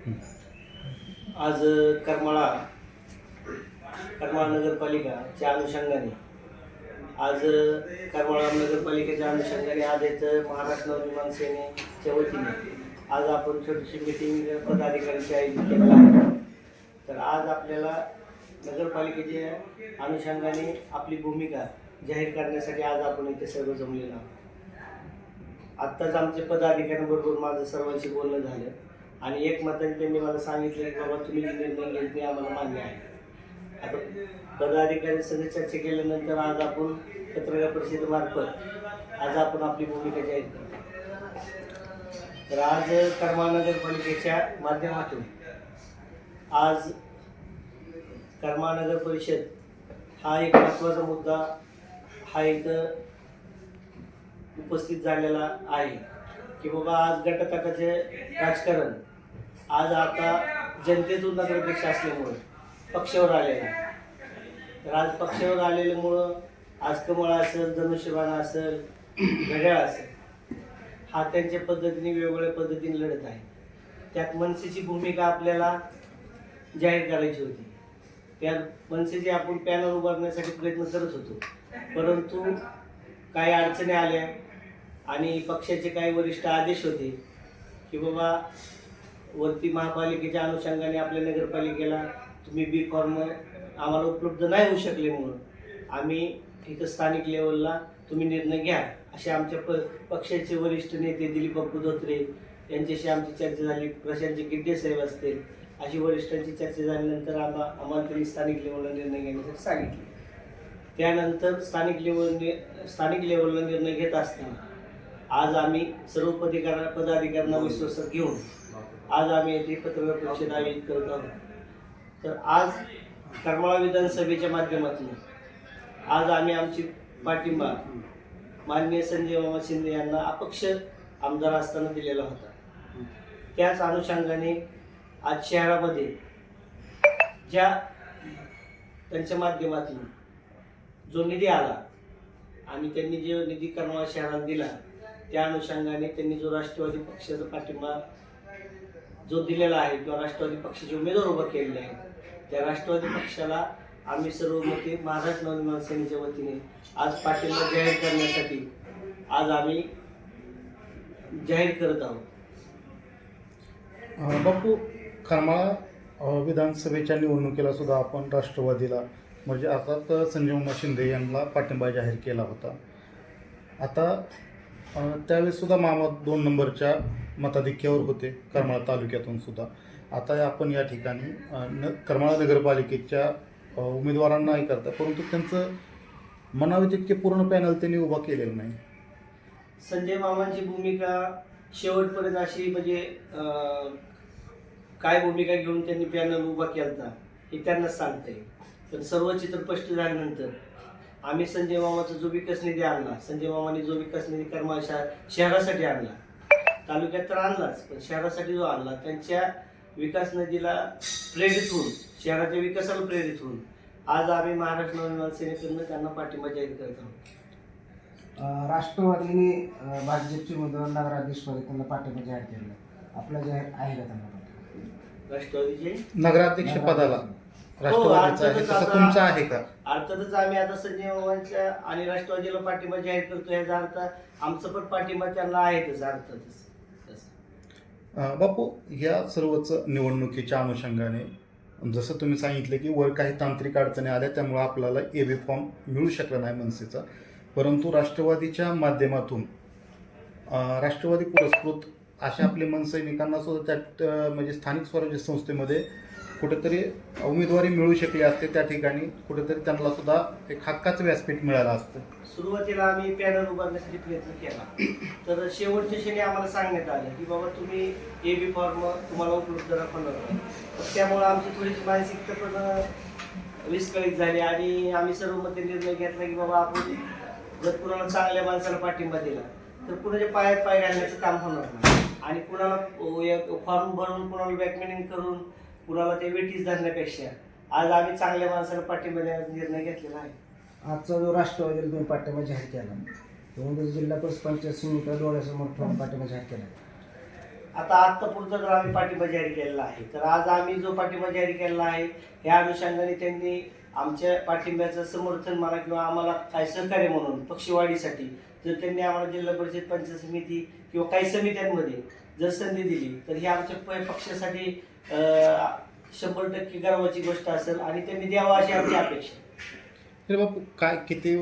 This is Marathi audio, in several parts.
आज करमाळा करमाळा नगरपालिकाच्या अनुषंगाने. आज करमाळा नगरपालिकेच्या अनुषंगाने आज येत महाराष्ट्र नवनिर्माण सेनेच्या वतीने आज आपण छोटीशी मिटिंग पदाधिकाऱ्यांची आयोजित केलेलं आहे. तर आज आपल्याला नगरपालिकेच्या अनुषंगाने आपली भूमिका जाहीर करण्यासाठी आज आपण इथे सर्व जमलेलो आहोत. आत्ताच आमच्या पदाधिकाऱ्यांबरोबर माझं सर्वांशी बोलणं झालं. आणि एक मताने त्यांनी मला सांगितलं की बाबा तुम्ही जे निर्णय घेत ते आम्हाला मान्य आहे. आता पदाधिकारी सगळे चर्चा केल्यानंतर आज आपण पत्रकार परिषदेमार्फत आज आपण आपली भूमिका जाहीर करतो. तर आज कर्मानगरपालिकेच्या माध्यमातून आज कर्मानगर परिषद हा एक महत्त्वाचा मुद्दा हा इथं उपस्थित झालेला आहे. की बाबा आज गटतटाचे राजकारण. आज आता जनतेतून नगराध्यक्ष असल्यामुळं पक्षावर आलेलं आहे. तर आज पक्षावर आलेल्यामुळं आज कमळ असेल धनुष्यबाण असेल घड्याळ असेल हा त्यांच्या पद्धतीने वेगवेगळ्या पद्धतीने लढत आहे. त्यात मनसेची भूमिका आपल्याला जाहीर करायची होती. त्या मनसेचे आपण पॅनल उभारण्यासाठी प्रयत्न करत होतो. परंतु काही अडचणी आल्या. आणि पक्षाचे काही वरिष्ठ आदेश होते की बाबा वरती महापालिकेच्या अनुषंगाने आपल्या नगरपालिकेला तुम्ही बी फॉर्म आम्हाला उपलब्ध नाही होऊ शकले म्हणून आम्ही इथं स्थानिक लेवलला तुम्ही निर्णय घ्या असे आमच्या प पक्षाचे वरिष्ठ नेते दिलीप बापू धोत्रे यांच्याशी आमची चर्चा झाली. प्रशांतचे गिड्डे साहेब असतील अशी वरिष्ठांची चर्चा झाल्यानंतर आम्हा आम्हाला त्यांनी स्थानिक लेवलला निर्णय घेण्यासाठी सांगितले. त्यानंतर स्थानिक लेवलने स्थानिक लेवलला निर्णय घेत असताना आज आम्ही सर्व पदाधिकार पदाधिकाऱ्यांना विश्वासात घेऊन आज आम्ही येथे पत्रकार परिषद आयोजित करत आहोत. तर आज करमाळा विधानसभेच्या माध्यमातून आज आम्ही आमची पाठिंबा माननीय संजय मामा शिंदे यांना अपक्ष आमदार असताना दिलेला होता. त्याच अनुषंगाने आज शहरामध्ये ज्या त्यांच्या माध्यमातून जो निधी आला आणि त्यांनी जो निधी करमाळा शहरात दिला त्या अनुषंगाने त्यांनी जो राष्ट्रवादी पक्षाचा पाठिंबा जो दिलेला आहे किंवा राष्ट्रवादी पक्षाचे उमेदवार उभा केलेले आहेत त्या राष्ट्रवादी पक्षाला आम्ही सर्व मते महाराष्ट्र नवनिर्माण सेनेच्या वतीने आज पाठिंबा जाहीर करण्यासाठी आज आम्ही जाहीर करत आहोत. बापू खरमाळा विधानसभेच्या निवडणुकीला सुद्धा आपण राष्ट्रवादीला म्हणजे आता तर संजय शिंदे यांना पाठिंबा जाहीर केला होता. आता त्यावेळेस सुद्धा मामा दोन नंबरच्या मताधिक्यावर होते करमाळा तालुक्यातून सुद्धा. आता आपण या ठिकाणी न करमाळा नगरपालिकेच्या उमेदवारांनाही उमेदवारांना हे करता परंतु त्यांचं मनावे तितके पूर्ण पॅनल त्यांनी उभा केलेलं नाही. संजय मामांची भूमिका शेवटपर्यंत अशी म्हणजे काय भूमिका घेऊन त्यांनी पॅनल उभा केला हे त्यांनाच सांगता येईल. पण सर्व चित्र स्पष्ट झाल्यानंतर आम्ही संजय मामाचा जो विकास निधी आणला संजय मामाने जो विकास निधी कर्मा शहर शहरासाठी आणला. तालुक्यात तर आणलाच पण शहरासाठी जो आणला त्यांच्या विकास निधीला प्रेरित होऊन शहराच्या विकासाला प्रेरित होऊन आज आम्ही महाराष्ट्र नवनिर्माण सेनेकडनं त्यांना पाठिंबा जाहीर करत आहोत. राष्ट्रवादीने भाजपचे उमेदवार नगराध्यक्षपदी त्यांना पाठिंबा जाहीर केलेला आपला जाहीर आहे का त्यांना? पाठिंबा? राष्ट्रवादीचे? नगराध्यक्ष पदाला. राष्ट्रवादीचा आहे. अर्थातच तसं आता- तुमचा आहे का? अर्थातच आम्ही आता संजय मामांच्या आणि राष्ट्रवादीला पाठिंबा जाहीर करतो याचा अर्थ आमचा पण पाठिंबा त्यांना आहेतच अर्थातच तसं. अं, बापू या सर्वच निवडणुकीच्या अनुषंगाने जसं तुम्ही सांगितलं की वर काही तांत्रिक अडचणी आल्या त्यामुळे आपल्याला ए बी फॉर्म मिळू शकला नाही मनसेचा. परंतु राष्ट्रवादीच्या माध्यमातून अं, राष्ट्रवादी पुरस्कृत अशा आपले मनसैनिकांना सुद्धा त्यात अं, म्हणजे स्थानिक स्वराज्य संस्थेमध्ये कुठेतरी उमेदवारी मिळू शकली असते त्या ठिकाणी कुठेतरी त्यांना सुद्धा एक हक्काचं व्यासपीठ मिळालं असतं. सुरुवातीला आम्ही पॅनल उभारण्यासाठी प्रयत्न केला. तर शेवटच्या क्षणी आम्हाला सांगण्यात आलं की बाबा तुम्ही ए बी फॉर्म तुम्हाला उपलब्ध दाखवणार नाही तर त्यामुळे आमची थोडीशी मानसिकता पण विस्कळीत झाली आणि आम्ही सर्वमध्ये निर्णय घेतला की बाबा आपण जर कुणाला चांगल्या माणसाला पाठिंबा दिला तर कुणाच्या पायात पाय घालण्याचं काम होणार नाही. आणि कुणाला फॉर्म भरून कुणाला बॅकमेनिंग करून कुणाला ते वेटीस धरण्यापेक्षा. आज आम्ही चांगल्या माणसाला पाठिंबा देण्याचा निर्णय घेतलेला आहे. आजचा जो राष्ट्रवादीला तुम्ही पाठिंबा जाहीर केला. त्यामध्ये जिल्हा परिषद पंचायत समितीला डोळ्यासमोर ठेवून पाठिंबा जाहीर केला. आता आत्तापुरतं तर आम्ही पाठिंबा जाहीर केलेला आहे तर आज आम्ही जो पाठिंबा जाहीर केलेला आहे या अनुषंगाने त्यांनी आमच्या पाठिंब्याचं समर्थन म्हणा किंवा आम्हाला काय सहकार्य म्हणून पक्षवाढीसाठी जर त्यांनी आम्हाला जिल्हा परिषद पंचायत समिती किंवा काही समित्यांमध्ये जर संधी दिली तर ही आमच्या पक्षासाठी शंभर टक्के गर्वाची गोष्ट असेल आणि त्यांनी द्यावा अशी आमची अपेक्षा. अरे बापू काय किती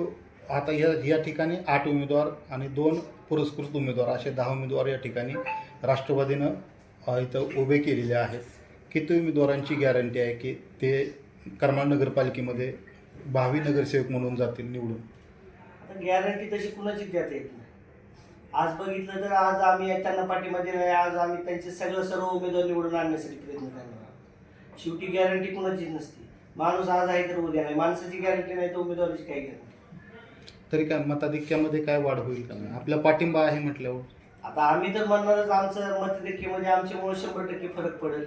आता या या ठिकाणी आठ उमेदवार आणि दोन पुरस्कृत उमेदवार असे दहा उमेदवार या ठिकाणी राष्ट्रवादीनं अ, इथं उभे केलेले आहेत. किती उमेदवारांची गॅरंटी आहे की ते करमाळ नगरपालिकेमध्ये भावी नगरसेवक म्हणून जातील निवडून? आता गॅरंटी तशी कुणाचीच देता येत नाही. आज बघितलं तर आज आम्ही त्यांना दिला आहे आज आम्ही त्यांचे सगळं सर्व उमेदवार निवडून आणण्यासाठी प्रयत्न करणार आहोत. शेवटी गॅरंटी कुणाचीच नसते. माणूस आज आहे तर उद्या नाही. माणसाची गॅरंटी नाही तर उमेदवाराची काय गॅरंटी तरी काय मताधिक्यामध्ये काय वाढ होईल का नाही? आपला पाठिंबा आहे म्हटल्यावर. आता आम्ही तर म्हणणारच आमचं मतदेखीमध्ये आमच्यामुळे शंभर टक्के फरक पडेल.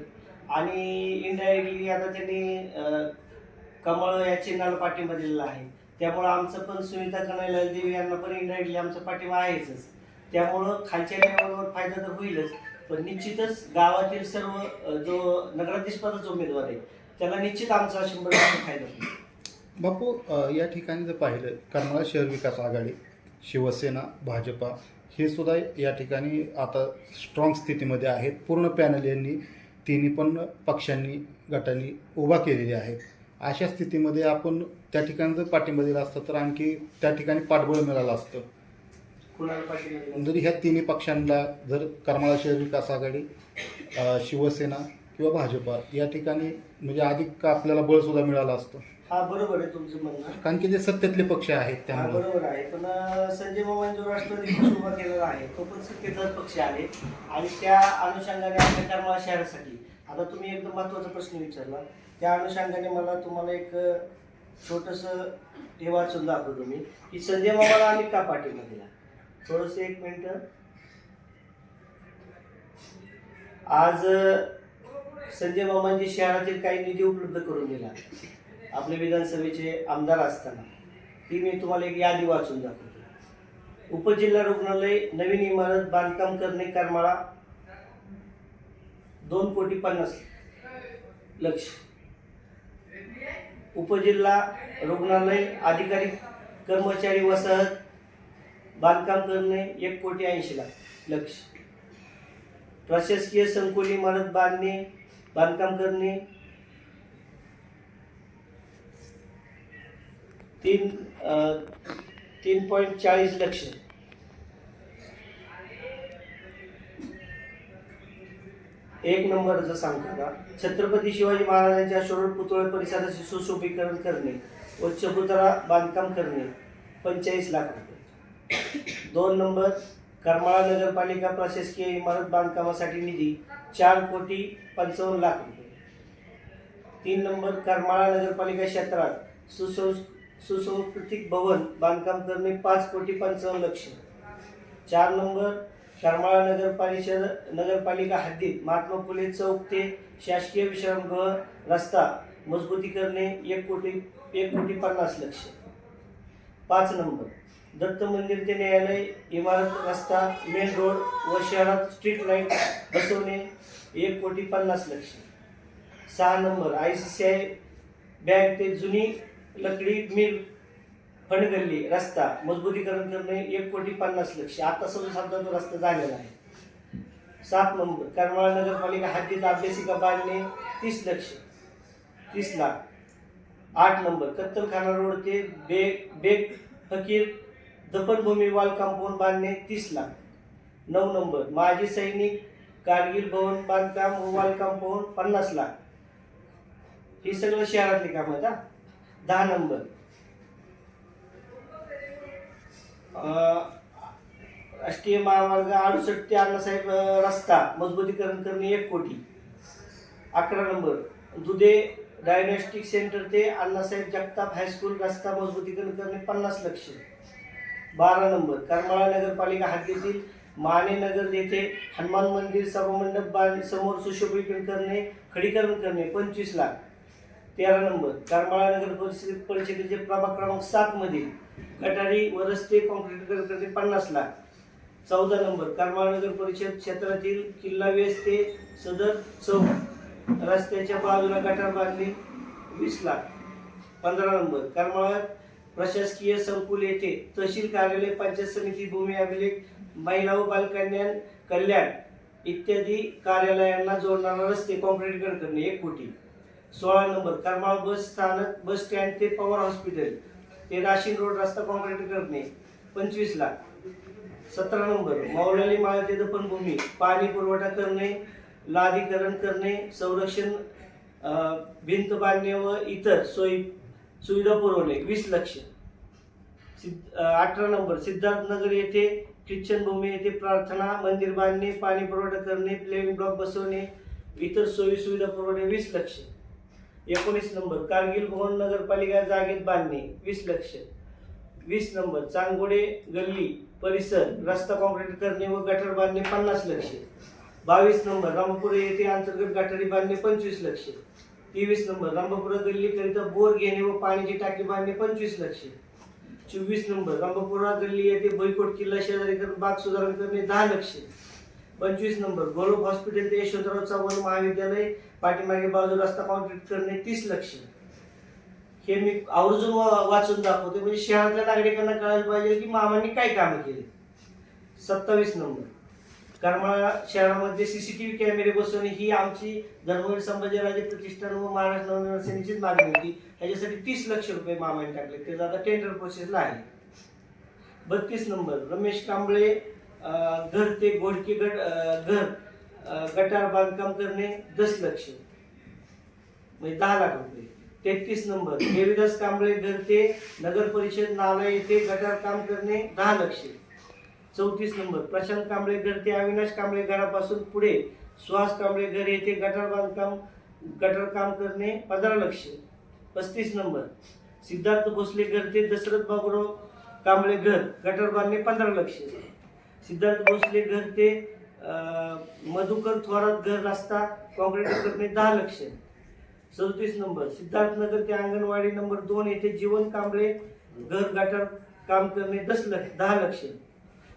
आणि इनडायरेक्टली आता त्यांनी अं, कमळ या चिन्हाला पाठिंबा दिलेला आहे. त्यामुळं आमचं पण सुनीता कनाईलाल देवी यांना पण इनडायरेक्टली आमचा पाठिंबा आहेच. त्यामुळं खालच्या लेवलवर फायदा तर होईलच पण निश्चितच गावातील सर्व जो नगराधीश उमेदवार आहे त्याला निश्चित आमचा शंभर टक्के फायदा होईल. बापू अ, या ठिकाणी जर पाहिलं करमाळा शहर विकास आघाडी शिवसेना भाजपा हे सुद्धा या ठिकाणी आता स्ट्रॉंग स्थितीमध्ये आहेत. पूर्ण पॅनल यांनी तिन्ही पण पक्षांनी गटांनी उभा केलेली आहे अशा स्थितीमध्ये आपण त्या ठिकाणी जर पाठिंबा दिला असता तर आणखी त्या ठिकाणी पाठबळ मिळालं असतं. जरी ह्या तिन्ही पक्षांना जर करमाळा शहर विकास आघाडी शिवसेना किंवा भाजपा या ठिकाणी म्हणजे अधिक आपल्याला बळसुद्धा मिळालं असतं? हा बरोबर आहे तुमचं म्हणणं. कारण की जे सत्तेतले पक्ष आहेत हा त्यामुळे. बरोबर आहे. पण अं, संजय मामांनी जो राष्ट्रवादी पक्ष उभा केलेला आहे तो पण सत्तेचाच पक्ष आहे. आणि त्या अनुषंगाने आपल्या करमाळा शहरासाठी आता तुम्ही एकदम महत्त्वाचा प्रश्न विचारला. त्या अनुषंगाने मला तुम्हाला एक छोटस हे वाचून दाखवतो मी की संजय मामाला आम्ही का पाठिंबा दिला? थोडस एक मिनिट. आज संजय मामांनी शहरातील काही निधी उपलब्ध करून दिला. आपले विधानसभेचे आमदार असताना. ती मी तुम्हाला एक यादी वाचून दाखवतो. उपजिल्हा रुग्णालय नवीन इमारत बांधकाम करणे करमाळा. दोन कोटी पन्नास लक्ष. उपजिल्हा रुग्णालय अधिकारी कर्मचारी वसाहत बांधकाम करणे एक कोटी ऐंशी लाख. लक्ष. प्रशासकीय संकुल इमारत बांधणे बांधकाम करणे. तीन तीन पॉईंट चाळीस लक्ष. एक नंबरचं सांगतो का छत्रपती शिवाजी महाराजांच्या शोरूम पुतळे परिसराचे सुशोभीकरण करणे व चबुतरा बांधकाम करणे पंचेचाळीस लाख रुपये. दोन नंबर करमाळा नगरपालिका प्रशासकीय इमारत बांधकामासाठी निधी चार कोटी पंचावन्न लाख रुपये. तीन नंबर करमाळा नगरपालिका क्षेत्रात सुसंस् सुसंस्कृतिक भवन बांधकाम करणे पाच कोटी पंचावन्न लक्ष. चार नंबर करमाळा नगरपालिका नगरपालिका हद्दीत महात्मा फुले चौक ते शासकीय विश्रामगृह रस्ता मजबूती करणे एक कोटी एक कोटी पन्नास लक्ष. पाच नंबर दत्त मंदिर ते न्यायालय इमारत रस्ता मेन रोड व शहरात स्ट्रीट लाइट बसवणे एक कोटी पन्नास लक्ष. सहा number I C C I bank ते जुनी लकडी मिल फणगल्ली रस्ता मजबूतीकरण करणे एक कोटी पन्नास लक्ष. आता समजा समजा तो रस्ता झालेला आहे. सात नंबर करमाळा नगरपालिका हद्दीत अभ्यासिका बांधणे तीस लक्ष. तीस लाख. आठ नंबर कत्तलखाना रोड ते बेग बेग फकीर दफनभूमी वाल कंपाऊंड बांधणे तीस लाख. नऊ नंबर माजी सैनिक कारगिल भवन बांधकाम व वाल कंपाऊंड पन्नास लाख. ही सगळं शहरातली काम आहेत हा? दहा नंबर. राष्ट्रीय महामार्ग अडुसष्ट ते अण्णासाहेब रस्ता मजबूतीकरण करणे एक कोटी. अकरा नंबर दुधे डायग्नॉस्टिक सेंटर ते अण्णासाहेब जगताप हायस्कूल रस्ता मजबूतीकरण करणे पन्नास लक्ष. बारा नंबर. करमाळा नगरपालिका हद्दीतील माने नगर येथे हनुमान मंदिर सभामंडप बांध समोर सुशोभीकरण करणे खडीकरण करणे पंचवीस लाख. तेरा नंबर. करमाळा नगर परिषद परिषदेचे प्रभाग क्रमांक सात मधील गटारी व रस्ते कॉन्क्रीटीकरण करणे पन्नास लाख. चौदा नंबर. करमाळा नगर परिषद क्षेत्रातील किल्ला वेस ते सदर चौक रस्त्याच्या बाजूला गटार बांधले वीस लाख. पंधरा नंबर. करमाळा प्रशासकीय संकुल येथे तहसील कार्यालय पंचायत समिती भूमी अभिलेख महिला व बालकल्याण कल्याण इत्यादी कार्यालयांना जोडणारा रस्ते कॉन्क्रीटकरण करणे एक कोटी. सोळा नंबर करमाळा बस स्थानक बस स्टँड ते पवार हॉस्पिटल ते राशीन रोड रस्ता कॉन्क्रीट करणे पंचवीस लाख. सतरा नंबर मौलाली माळ ते दफनभूमी पाणी पुरवठा करणे लादीकरण करणे संरक्षण भिंत बांधणे व इतर सोयी सुविधा पुरवणे वीस लक्ष. सिद्ध अठरा नंबर. सिद्धार्थनगर येथे ख्रिश्चन भूमी येथे प्रार्थना मंदिर बांधणे पाणी पुरवठा करणे प्लेन ब्लॉक बसवणे इतर सोयी सुविधा पुरवणे वीस लक्ष. एकोणीस नंबर. कारगिल भवन नगरपालिका जागेत बांधणे वीस लक्ष. वीस नंबर. चांगोडे गल्ली परिसर रस्ता कॉन्क्रीट करणे व गटर बांधणे पन्नास लक्ष. बावीस नंबर. रामपुरे येथे अंतर्गत गटारी बांधणे पंचवीस लक्ष. तेवीस नंबर. रामपुरा गल्ली करिता बोर घेणे व पाण्याची टाकी बांधणे पंचवीस लक्ष. चोवीस नंबर. रामबापुरा गल्ली येथे बैकोट किल्ला शेजारी बाग सुधारण करणे दहा लक्ष. पंचवीस नंबर. गोलोक हॉस्पिटल ते यशवंतराव चव्हाण महाविद्यालय पाठीमागे बाजू रस्ता कॉन्क्रीट करणे तीस लक्ष. हे मी आवर्जून वा- वाचून दाखवते म्हणजे शहरातल्या नागरिकांना कळायला पाहिजे की मामांनी काय कामं केली? सत्तावीस नंबर. करमाळा शहरामध्ये सीसीटीव्ही कॅमेरे बसवणे ही आमची धर्मवीर संभाजीराजे प्रतिष्ठान व महाराष्ट्र नवनिर्माण सेनेचीच मागणी होती. त्याच्यासाठी तीस लक्ष रुपये मामाने टाकले. ते आता टेंडर प्रोसेसला आहे. बत्तीस नंबर. रमेश कांबळे घर ते घोडके गट घर गटार बांधकाम करणे दस लक्ष. म्हणजे दहा लाख रुपये. तेहतीस नंबर. देवीदास कांबळे घर ते नगर परिषद नाला येथे गटार काम करणे दहा लक्ष. चौतीस नंबर प्रशांत कांबळे घर ते अविनाश कांबळे घरापासून पुढे सुहास कांबळे घर येथे गटार बांधकाम गटार काम करणे पंधरा लक्ष. पस्तीस नंबर सिद्धार्थ भोसले घर ते दशरथ बाबूराव कांबळे घर गटार बांधणे पंधरा लक्ष. सिद्धार्थ भोसले घर ते मधुकर थोरात घर रस्ता कॉन्क्रीट करणे दहा लक्ष. सदतीस नंबर सिद्धार्थनगर ते अंगणवाडी नंबर दोन येथे जीवन कांबळे घर गटार काम करणे दस लक्ष दहा लक्ष.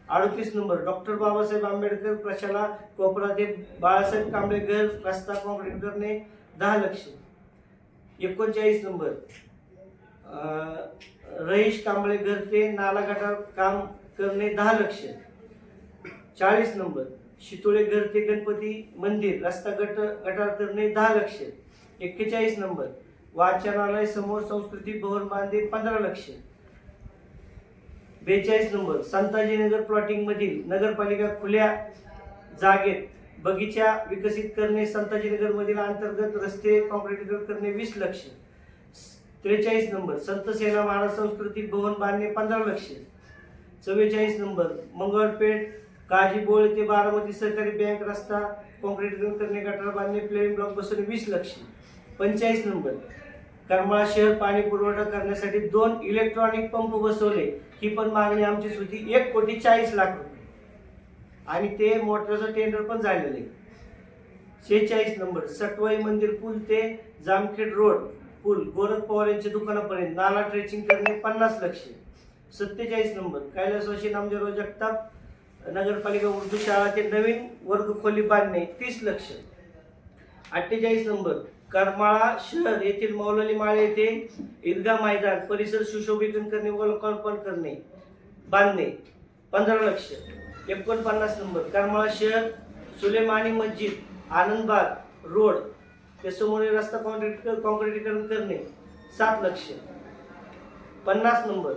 अडतीस नंबर. डॉक्टर बाबासाहेब आंबेडकर प्रशाला कोपरा ते बाळासाहेब कांबळे घर रस्ता कॉन्क्रीट करणे दहा लक्ष. एकोणचाळीस नंबर. रईश कांबळे घर ते नाला गटार काम करणे दहा लक्ष. चाळीस नंबर. शितोळे घर ते गणपती मंदिर रस्ता गट गटार करणे दहा लक्ष. एक्केचाळीस नंबर. वाचनालय समोर संस्कृती भवन बांधे पंधरा लक्ष. बेचाळीस नंबर. संताजीनगर प्लॉटिंग मधील नगरपालिका खुल्या जागेत बगीचा विकसित करणे संताजीनगर मधील अंतर्गत रस्ते कॉन्क्रीटीकरण करणे वीस लक्ष. त्रेचाळीस नंबर. संत सेना महाराज संस्कृती भवन बांधणे पंधरा लक्ष. चव्वेचाळीस नंबर. मंगळपेठ काजीबोळ ते बारामती सहकारी बँक रस्ता कॉन्क्रीटीकरण करणे गटार बांधणे प्लेन ब्लॉक बसवणे वीस लक्ष. पंचेचाळीस नंबर. करमाळा शहर पाणी पुरवठा करण्यासाठी दोन इलेक्ट्रॉनिक पंप बसवले. ही पण मागणी आमची होती. एक कोटी चाळीस लाख रुपये. आणि ते मोटरचं टेंडर पण झालेलं आहे. शेहेचाळीस नंबर सटवाई मंदिर पूल ते जामखेड रोड पूल गोरख पवार यांच्या दुकानापर्यंत नाला ट्रेचिंग करणे पन्नास लक्ष. सत्तेचाळीस नंबर कैलासवाशी नामदेवराव जगताप नगरपालिका उर्दू शाळा ते नवीन वर्ग खोली बांधणे तीस लक्ष. अठ्ठेचाळीस नंबर करमाळा शहर येथील मौलली माळे येथे ईदगा मैदान परिसर सुशोभीकरण करणे व लोकार्पण करणे बांधणे. पंधरा लक्ष. एकोणपन्नास नंबर. करमाळा शहर सुलेमानी मस्जिद आनंदबाग रोड. ते रस्ता कॉन्क्रीट कॉन्क्रीटीकरण करणे. सात लक्ष. पन्नास नंबर.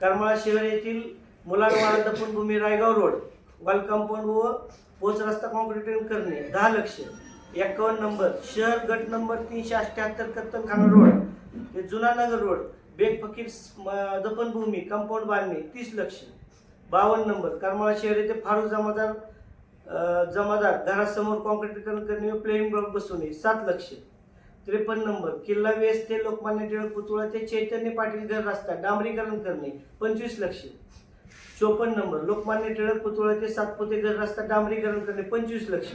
करमाळा शहर येथील मुलांवाडा दफनभूमी रायगाव रोड वाल कंपाऊंड व पोच रस्ता कॉन्क्रीटीकरण करणे. दहा लक्ष. एकावन्न नंबर शहर गट नंबर तीनशे अठ्ठ्याहत्तर कत्तनखाना रोड ते जुना नगर रोड बेग फकीर दफनभूमी कंपाऊंड बांधणे तीस लक्ष. बावन्न नंबर करमाळा शहर येथे फारुख जमादार जमादार घरासमोर कॉन्क्रीटीकरण करणे व प्लेइंग ब्लॉक बसवणे सात लक्ष. त्रेपन्न नंबर किल्ला वेस ते लोकमान्य टिळक पुतळा ते चैतन्य पाटील घर रस्ता डांबरीकरण करणे पंचवीस लक्ष. चोपन्न नंबर लोकमान्य टिळक पुतळा ते सातपुते घर रस्ता डांबरीकरण करणे पंचवीस लक्ष.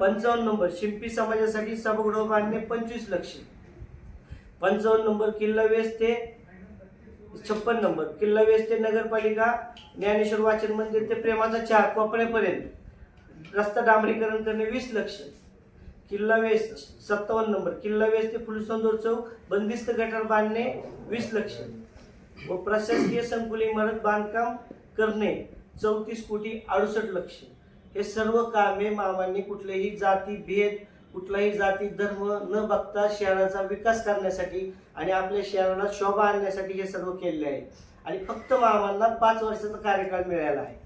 पंचावन्न नंबर शिंपी समाजासाठी सभागृह बांधणे पंचवीस लक्ष. पंचावन्न नंबर किल्ला वेस ते छप्पन नंबर किल्ला वेस ते नगरपालिका ज्ञानेश्वर वाचन मंदिर ते प्रेमाचा चहा कोपऱ्यापर्यंत. रस्ता डांबरीकरण करणे वीस लक्ष. किल्ला वेस सत्तावन्न नंबर किल्ला वेस ते फुलसंदोर चौक बंदिस्त गटार बांधणे वीस लक्ष. व प्रशासकीय संकुल इमारत बांधकाम करणे चौतीस कोटी अडुसष्ट लक्ष. हे सर्व कामे मामांनी कुठलेही जाती भेद कुठलाही जाती धर्म न बघता शहराचा विकास करण्यासाठी आणि आपल्या शहराला शोभा आणण्यासाठी हे सर्व केलेले आहे. आणि फक्त मामांना पाच वर्षाचा कार्यकाळ मिळाला आहे.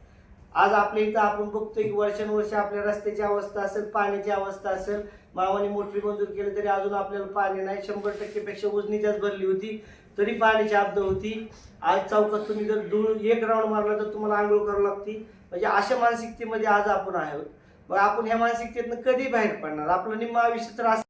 आज आपल्या इथं आपण बघतोय की वर्षानुवर्ष आपल्या रस्त्याची अवस्था असेल पाण्याची अवस्था असेल मामाने मोटरी मंजूर केली तरी अजून आपल्याला पाणी नाही. शंभर टक्केपेक्षा उजनी जास्त भरली होती तरी पाण्याची आपदा होती. आज चौकात तुम्ही जर धूळ एक राऊंड मारला तर तुम्हाला आंघोळ करावं लागती. म्हणजे अशा मानसिकतेमध्ये आज आपण आहोत. मग आपण ह्या मानसिकतेतनं कधी बाहेर पडणार? आपलं निम्म आयुष्य तर असं